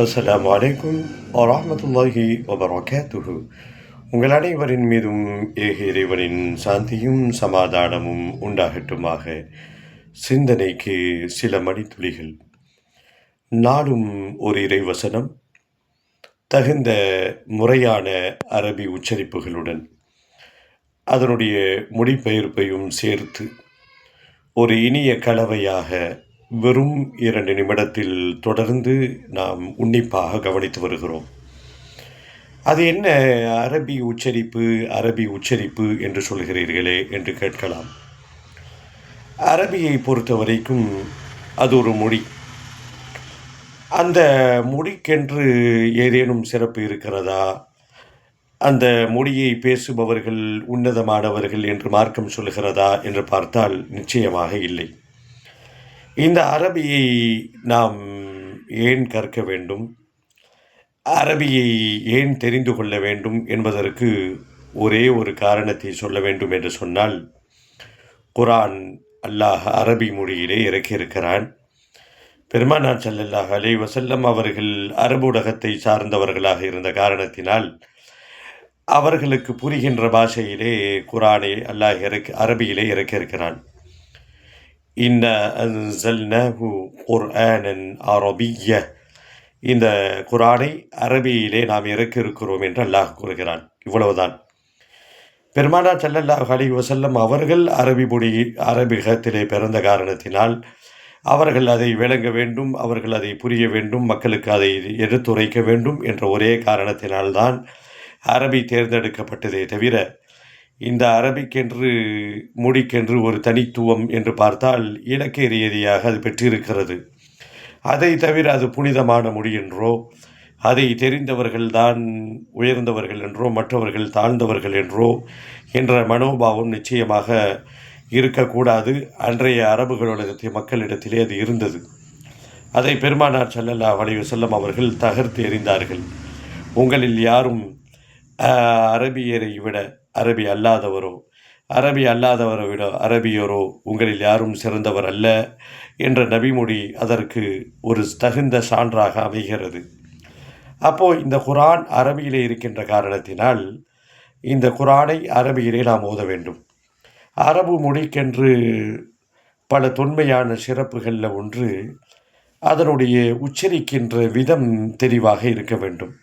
அஸ்லாம் வலைக்கும் வரமத்துல்லாஹி வபரகாத்துஹு. உங்கள் அனைவரின் மீதும் ஏக இறைவனின் சாந்தியும் சமாதானமும் உண்டாகட்டுமாக. சிந்தனைக்கு சில மணித்துளிகள் நாடும் ஒரு இறைவசனம். தகுந்த முறையான அரபி உச்சரிப்புகளுடன். அதனுடைய மொழிபெயர்ப்பையும் சேர்த்து ஒரு இனிய கலவையாக வெறும் இரண்டு நிமிடத்தில் தொடர்ந்து நாம் உன்னிப்பாக கவனித்து வருகிறோம். அது என்ன அரபி உச்சரிப்பு அரபி உச்சரிப்பு என்று சொல்கிறீர்களே என்று கேட்கலாம். அரபியை பொறுத்த வரைக்கும் அது ஒரு மொழி. அந்த மொழிக்கென்று ஏதேனும் சிறப்பு இருக்கிறதா? அந்த மொழியை பேசுபவர்கள் உன்னதமானவர்கள் என்று மார்க்கம் சொல்கிறதா என்று பார்த்தால் நிச்சயமாக இல்லை. இந்த அரபியை நாம் ஏன் கற்க வேண்டும்? அரபியை ஏன் தெரிந்து கொள்ள வேண்டும் என்பதற்கு ஒரே ஒரு காரணத்தை சொல்ல வேண்டும் என்று சொன்னால் குரான் அல்லாஹ் அரபி மொழியிலே இறக்கியிருக்கிறான். பெருமானார் சல்லல்லாஹ் அலை வசல்லம் அவர்கள் அரபு உலகத்தை சார்ந்தவர்களாக இருந்த காரணத்தினால் அவர்களுக்கு புரிகின்ற பாஷையிலே குரானை அல்லாஹ் இறக்க அரபியிலே இறக்கியிருக்கிறான். இன்ன அன்சல்னஹு குர்ஆனன் அரபிய இந்த குரானை அரபியிலே நாம் இறக்க இருக்கிறோம் என்று அல்லாஹ் கூறுகிறான். இவ்வளவுதான். பெருமானா சல்லல்லாஹ் அலி வசல்லம் அவர்கள் அரபி மொழி அரபிகத்திலே பிறந்த காரணத்தினால் அவர்கள் அதை விளங்க வேண்டும் அவர்கள் அதை புரிய வேண்டும் மக்களுக்கு அதை எடுத்துரைக்க வேண்டும் என்ற ஒரே காரணத்தினால்தான் அரபி தேர்ந்தெடுக்கப்பட்டதே தவிர இந்த அரபிக்கென்று மொழிக்கென்று ஒரு தனித்துவம் என்று பார்த்தால் இலக்கிய ரீதியாக அது பெற்றிருக்கிறது. அதை தவிர அது புனிதமான மொழி என்றோ அதை தெரிந்தவர்கள்தான் உயர்ந்தவர்கள் என்றோ மற்றவர்கள் தாழ்ந்தவர்கள் என்றோ என்ற மனோபாவம் நிச்சயமாக இருக்கக்கூடாது. அன்றைய அரபுகளுடைய மக்களிடத்திலே அது இருந்தது. அதை பெருமானார் சல்லல்லா வளைவு செல்லம் அவர்கள் தகர்த்து எறிந்தார்கள். உங்களில் யாரும் அரபியரை விட அரபி அல்லாதவரோ அரபி அல்லாதவரை விட அரபியரோ உங்களில் யாரும் சிறந்தவர் அல்ல என்ற நபிமொழி அதற்கு ஒரு தகுந்த சான்றாக அமைகிறது. அப்போ இந்த குரான் அரபியிலே இருக்கின்ற காரணத்தினால் இந்த குரானை அரபியிலே நாம் ஓத வேண்டும். அரபு மொழிக்கென்று பல தொன்மையான சிறப்புகளில் ஒன்று அதனுடைய உச்சரிக்கின்ற விதம் தெளிவாக இருக்க வேண்டும்.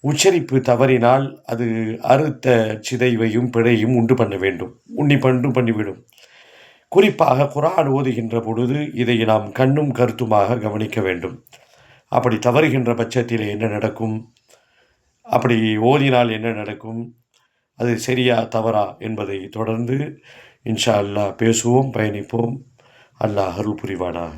உச்சரிப்பு தவறினால் அது அறுத்த சிதைவையும் பிழையும் உண்டு பண்ண வேண்டும். உண்ணி பண்டு பண்ணிவிடும். குறிப்பாக குரான் ஓதுகின்ற பொழுது இதை நாம் கண்ணும் கருத்துமாக கவனிக்க வேண்டும். அப்படி தவறுகின்ற பட்சத்தில் என்ன நடக்கும்? அப்படி ஓதினால் என்ன நடக்கும்? அது சரியா தவறா என்பதை தொடர்ந்து இன்ஷா அல்லாஹ் பேசுவோம் பயணிப்போம். அல்லாஹ் அருள் புரிவானாக.